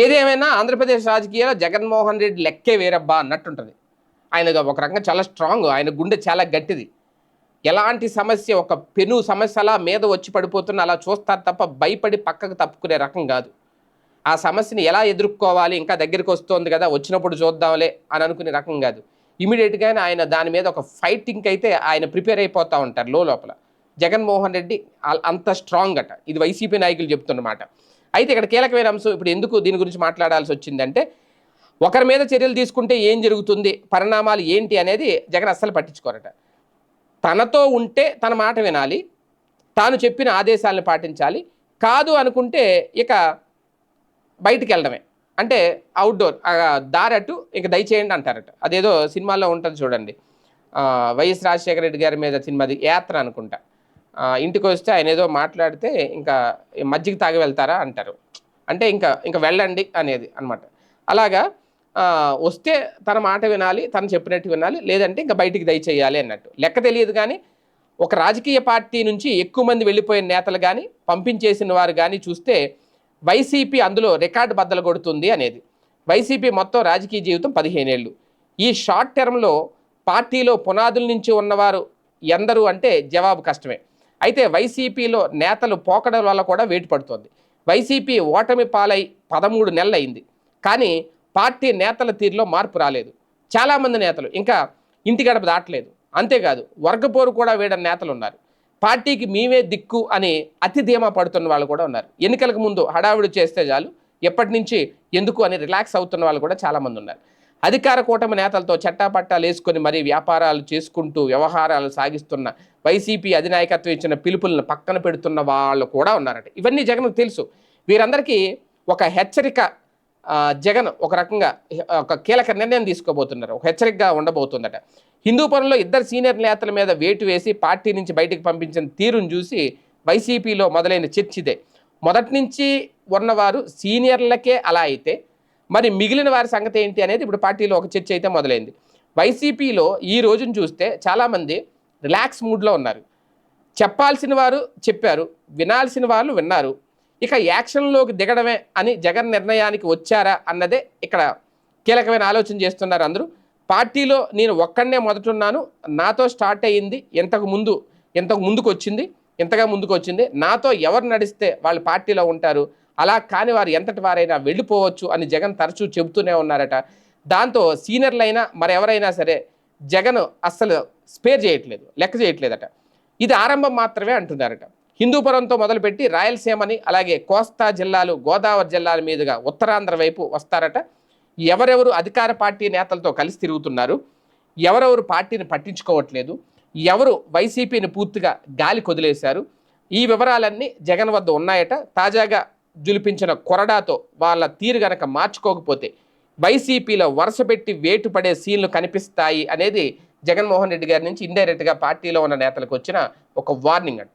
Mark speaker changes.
Speaker 1: ఏదేమైనా ఆంధ్రప్రదేశ్ రాజకీయాల్లో జగన్మోహన్ రెడ్డి లెక్కే వేరబ్బా అన్నట్టుంటుంది. ఆయన ఒక రకంగా చాలా స్ట్రాంగ్ ఆయన గుండె చాలా గట్టిది. ఎలాంటి సమస్య ఒక పెను సమస్య అలా మీద వచ్చి పడిపోతున్న అలా చూస్తారు తప్ప భయపడి పక్కకు తప్పుకునే రకం కాదు. ఆ సమస్యని ఎలా ఎదుర్కోవాలి ఇంకా దగ్గరికి వస్తోంది కదా వచ్చినప్పుడు చూద్దాంలే అని అనుకునే రకం కాదు. ఇమీడియట్గానే ఆయన దాని మీద ఒక ఫైటింగ్ అయితే ఆయన ప్రిపేర్ అయిపోతూ ఉంటారు లో లోపల. జగన్మోహన్ రెడ్డి అంత స్ట్రాంగ్ అట. ఇది వైసీపీ నాయకులు చెప్తున్నమాట అయితే ఇక్కడ కీలకమైన అంశం ఇప్పుడు ఎందుకు దీని గురించి మాట్లాడాల్సి వచ్చిందంటే ఒకరి మీద చర్యలు తీసుకుంటే ఏం జరుగుతుంది పరిణామాలు ఏంటి అనేది జగన్ అస్సలు పట్టించుకోరట. తనతో ఉంటే తన మాట వినాలి తాను చెప్పిన ఆదేశాలను పాటించాలి కాదు అనుకుంటే ఇక బయటికి వెళ్ళడమే అంటే అవుట్డోర్ దారటు ఇక దయచేయండి అంటారట. అదేదో సినిమాల్లో ఉంటుంది చూడండి. వైఎస్ రాజశేఖర రెడ్డి గారి మీద సినిమాది యాత్ర అనుకుంటా. ఇంటికి వస్తే ఆయన ఏదో మాట్లాడితే ఇంకా మజ్జిగ తాగి వెళ్తారా అంటారు. అంటే ఇంకా ఇంకా వెళ్ళండి అనేది అనమాట అలాగా వస్తే తన మాట వినాలి తను చెప్పినట్టు వినాలి లేదంటే ఇంకా బయటికి దయచేయాలి అన్నట్టు. లెక్క తెలియదు కానీ ఒక రాజకీయ పార్టీ నుంచి ఎక్కువ మంది వెళ్ళిపోయిన నేతలు కానీ పంపించేసిన వారు కానీ చూస్తే వైసీపీ అందులో రికార్డు బద్దలు కొడుతుంది అనేది. వైసీపీ మొత్తం రాజకీయ జీవితం పదిహేనేళ్ళు. ఈ షార్ట్ టర్మ్లో పార్టీలో పునాదుల నుంచి ఉన్నవారు ఎందరు అంటే జవాబు కష్టమే. అయితే వైసీపీలో నేతలు పోకడం వల్ల కూడా వేటు పడుతోంది. వైసీపీ ఓటమి పాలై పదమూడు నెలలైంది కానీ పార్టీ నేతల తీరులో మార్పు రాలేదు. చాలామంది నేతలు ఇంకా ఇంటి గడప దాటలేదు. అంతేకాదు వర్గపోరు కూడా వేయడం నేతలు ఉన్నారు పార్టీకి మేమే దిక్కు అని అతి ధీమా పడుతున్న వాళ్ళు కూడా ఉన్నారు. ఎన్నికలకు ముందు హడావిడి చేస్తే చాలు ఎప్పటి నుంచి ఎందుకు అని రిలాక్స్ అవుతున్న వాళ్ళు కూడా చాలామంది ఉన్నారు. అధికార కూటమి నేతలతో చట్టాపట్టాలు వేసుకొని మరీ వ్యాపారాలు చేసుకుంటూ వ్యవహారాలు సాగిస్తున్న వైసీపీ అధినాయకత్వం ఇచ్చిన పిలుపులను పక్కన పెడుతున్న వాళ్ళు కూడా ఉన్నారట. ఇవన్నీ జగన్కు తెలుసు. వీరందరికీ ఒక హెచ్చరిక జగన్ ఒక రకంగా ఒక కీలక నిర్ణయం తీసుకోబోతున్నారు. ఒక హెచ్చరికగా ఉండబోతుందట. హిందూపురంలో ఇద్దరు సీనియర్ నేతల మీద వేటు వేసి పార్టీ నుంచి బయటకు పంపించిన తీరును చూసి వైసీపీలో మొదలైన చర్చ ఇదే మొదటి నుంచి ఉన్నవారు సీనియర్లకే అలా అయితే మరి మిగిలిన వారి సంగతి ఏంటి అనేది ఇప్పుడు పార్టీలో ఒక చర్చ అయితే మొదలైంది. వైసీపీలో ఈ రోజును చూస్తే చాలామంది రిలాక్స్ మూడ్లో ఉన్నారు. చెప్పాల్సిన వారు చెప్పారు వినాల్సిన వాళ్ళు విన్నారు. ఇక యాక్షన్లోకి దిగడమే అని జగన్ నిర్ణయానికి వచ్చారా అన్నదే ఇక్కడ కీలకమైన ఆలోచన చేస్తున్నారు అందరూ. పార్టీలో నేను ఒక్కడనే మొదటున్నాను నాతో స్టార్ట్ అయ్యింది ఇంతకు ముందు ఇంతకు ముందుకు వచ్చింది ఇంతగా ముందుకు వచ్చింది నాతో ఎవరు నడిస్తే వాళ్ళు పార్టీలో ఉంటారు అలా కాని వారు ఎంతటి వారైనా వెళ్ళిపోవచ్చు అని జగన్ తరచూ చెబుతూనే ఉన్నారట. దాంతో సీనియర్లైనా మరెవరైనా సరే జగన్ అస్సలు స్పేర్ చేయట్లేదు లెక్క చేయట్లేదట. ఇది ఆరంభం మాత్రమే అంటున్నారట. హిందూపురంతో మొదలుపెట్టి రాయలసీమని అలాగే కోస్తా జిల్లాలు గోదావరి జిల్లాల మీదుగా ఉత్తరాంధ్ర వైపు వస్తారట. ఎవరెవరు అధికార పార్టీ నేతలతో కలిసి తిరుగుతున్నారు? ఎవరెవరు పార్టీని పట్టించుకోవట్లేదు? ఎవరు వైసీపీని పూర్తిగా గాలి కొదిలేశారు? ఈ వివరాలన్నీ జగన్ వద్ద ఉన్నాయట. తాజాగా జులిపించిన కొరడాతో వాళ్ళ తీరు గనక మార్చుకోకపోతే వైసీపీలో వరుసపెట్టి వేటు పడే సీన్లు కనిపిస్తాయి అనేది జగన్మోహన్ రెడ్డి గారి నుంచి ఇండైరెక్ట్గా పార్టీలో ఉన్న నేతలకు వచ్చిన ఒక వార్నింగ్ అంట.